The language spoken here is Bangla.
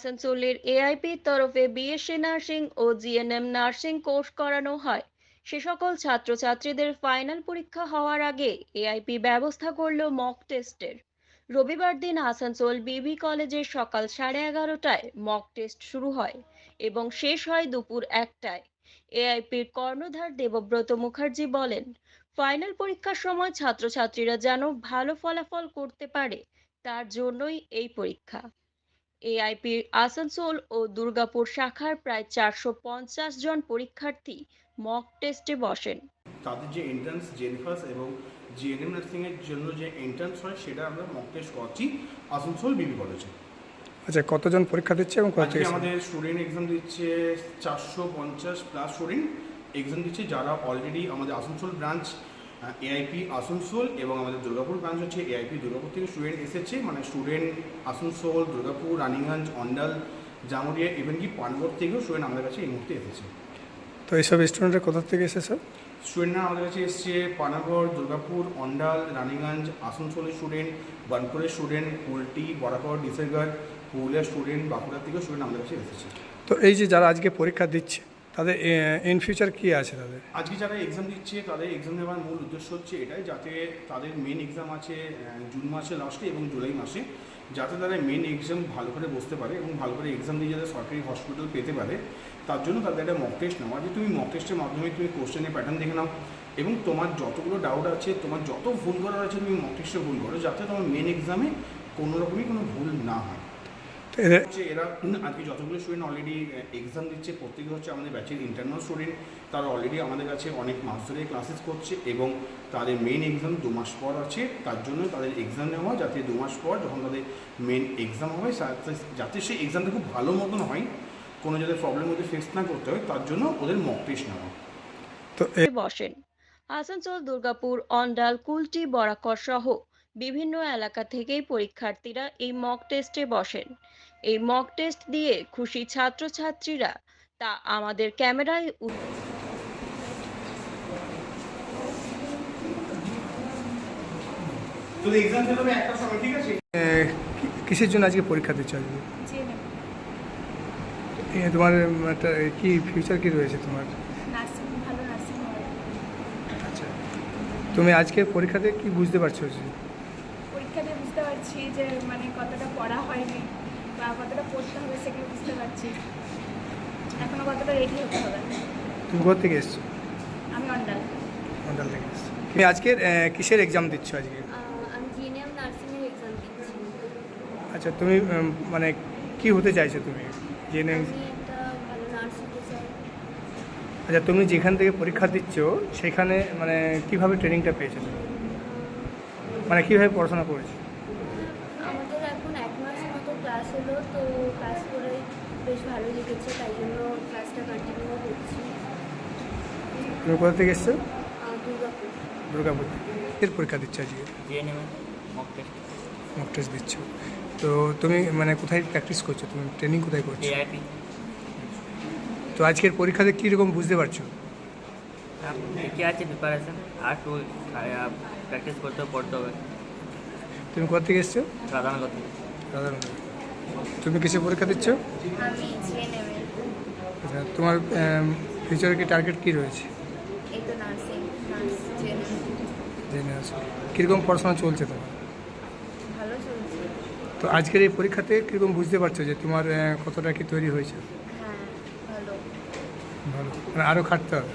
আসানসোলের এআইপির তরফে বিএসসি নার্সিং ও জিএনএম নার্সিং কোর্স করানো হয়। সে সকল ছাত্রছাত্রীদের ফাইনাল পরীক্ষা হওয়ার আগে এআইপি ব্যবস্থা করল মক টেস্টের। রবিবার দিন আসানসোল বিবি কলেজের সকাল সাড়ে এগারোটায় মক টেস্ট শুরু হয় এবং শেষ হয় দুপুর একটায়। এআইপির কর্ণধার দেবব্রত মুখার্জি বলেন, ফাইনাল পরীক্ষার সময় ছাত্রছাত্রীরা যেন ভালো ফলাফল করতে পারে, তার জন্যই এই পরীক্ষা। এআইপির আসানসোল ও দুর্গাপুর শাখার প্রায় চারশো পঞ্চাশ জন পরীক্ষার্থী মক টেস্টে বসেন। তাদের যে এন্ট্রান্স জেনফাস এবং জিএনএম নার্সিংয়ের জন্য যে এন্ট্রান্স হয় সেটা আমরা মক টেস্ট করছি আসানসোল বিবি কলেজে আচ্ছা কতজন পরীক্ষা দিচ্ছে এবং কত আমাদের স্টুডেন্ট এক্সাম দিচ্ছে চারশো পঞ্চাশ প্লাস স্টুডেন্ট এক্সাম দিচ্ছে যারা অলরেডি আমাদের আসানসোল ব্রাঞ্চ এআইপি আসানসোল এবং আমাদের দুর্গাপুর ব্রাঞ্চ হচ্ছে এআইপি দুর্গাপুর থেকে স্টুডেন্ট এসেছে। মানে স্টুডেন্ট আসানসোল দুর্গাপুর রানীগঞ্জ অন্ডাল জামুরিয়া ইভেন কি পানগড় থেকেও স্টুডেন্ট আমাদের কাছে এই মুহূর্তে এসেছে। তো এইসব স্টুডেন্টরা কোথা থেকে এসেছে? স্টুডেন্টরা আমাদের কাছে এসছে পানাগড় দুর্গাপুর অন্ডাল রানীগঞ্জ আসানসোলের স্টুডেন্ট বার্নপুরের স্টুডেন্ট কুলটি বরাকর ডিসেগড় পুরুলিয়ার স্টুডেন্ট বাঁকুড়া থেকেও স্টুডেন্ট আমাদের কাছে এসেছে। তো এই যে যারা আজকে পরীক্ষা দিচ্ছে তাদের ইন ফিউচার কী আছে তাদের? আজকে যারা এক্সাম দিচ্ছে, তাদের এক্সাম দেওয়ার মূল উদ্দেশ্য হচ্ছে এটাই, যাতে তাদের মেন এক্সাম আছে জুন মাসে লাস্টে এবং জুলাই মাসে, যাতে তারা মেন এক্সাম ভালো করে বসতে পারে এবং ভালো করে এক্সাম দিয়ে যাতে সরকারি হসপিটাল পেতে পারে, তার জন্য তাদের একটা মক টেস্ট নেওয়া যে তুমি মক টেস্টের মাধ্যমে তুমি কোশ্চেনের প্যাটার্ন দেখে নাও, এবং তোমার যতগুলো ডাউট আছে, তোমার যত ভুল করার আছে, তুমি মক টেস্টে ভুল করো, যাতে তোমার মেন এক্সামে কোনো রকমই কোনো ভুল না হয়। এরা আজকে যতগুলো স্টুডেন্ট অলরেডি এক্সাম দিচ্ছে প্রত্যেকে হচ্ছে আমাদের ব্যাচের ইন্টারনাল স্টুডেন্ট তারা অলরেডি আমাদের কাছে অনেক মাস ধরে ক্লাসেস করছে এবং তাদের মেন এক্সাম দু মাস পর আছে তার জন্য তাদের এক্সাম নেওয়া যাতে দু মাস পর যখন তাদের মেন এক্সাম হবে যাতে- সেই এক্সামটা খুব ভালো মতন হয় কোনো যাতে প্রবলেম ওদের ফেস না করতে হয় তার জন্য ওদের মক টেস্ট নেওয়া। তো এ- বসেন। আসানসোল দুর্গাপুর অন্ডাল কুলটি বরাকর সহ বিভিন্ন এলাকা থেকেই পরীক্ষার্থীরা এই মক টেস্টে বসেন। এই মক টেস্ট দিয়ে খুশি ছাত্রছাত্রীরা তা আমাদের ক্যামেরায় কিসের জন্য আজকে পরীক্ষা দিচ্ছে আজকে তোমার একটা কি ফিউচার কি রয়েছে তোমার? আচ্ছা। তুমি আজকে পরীক্ষাতে কি বুঝতে পারছ যে পরীক্ষা দিয়ে বুঝতে পারছি যে মানে কতটা পড়া হয়নি। বা কতটা পড়তে হবে সেগুলো বুঝতে পারছি। এখনও কতটা রেডি হতে হবে? তুমি কোথা থেকে এসছো? আমি অন্ডাল। মন্ডল থেকে এসছো। তুমি আজকের কিসের এক্সাম দিচ্ছ আজকে? আমি জিএনএম নার্সিংয়ের এক্সাম দিচ্ছি। আচ্ছা তুমি মানে কি হতে চাইছো তুমি? চাই। আচ্ছা তুমি যেখান থেকে পরীক্ষা দিচ্ছ সেখানে মানে কীভাবে ট্রেনিংটা পেয়েছ মানে কীভাবে পড়াশোনা করেছ আমাদের এখন এক মাস মতো ক্লাস হলো তো ক্লাস করে বেশ ভালো লেগেছে তাই জন্য ক্লাসটা কন্টিনিউ করছি। তুমি কোথা থেকে এসছো? দুর্গাপুর। দুর্গাপুর এর পরীক্ষা দিচ্ছ আজকে? মক টেস্ট মক টেস্ট দিচ্ছ। তো তুমি মানে কোথায় প্র্যাকটিস করছ? তুমি ট্রেনিং কোথায় করছ? তো আজকের পরীক্ষাতে কীরকম বুঝতে পারছ? কি আছে প্রিপারেশন আর টু প্র্যাকটিস করতে পড়তে হবে। তুমি কোথা থেকে এসছো? রাধানগর থেকে। রাধানগর। তুমি কিসে পরীক্ষা দিচ্ছ? আচ্ছা তোমার ফিউচারে কি টার্গেট কী রয়েছে? কীরকম পড়াশোনা চলছে তোমার? তো আজকের এই পরীক্ষাতে কীরকম বুঝতে পারছ যে তোমার কতটা কি তৈরি হয়েছে? হ্যাঁ ভালো। ভালো। মানে আরও খাটতে হবে?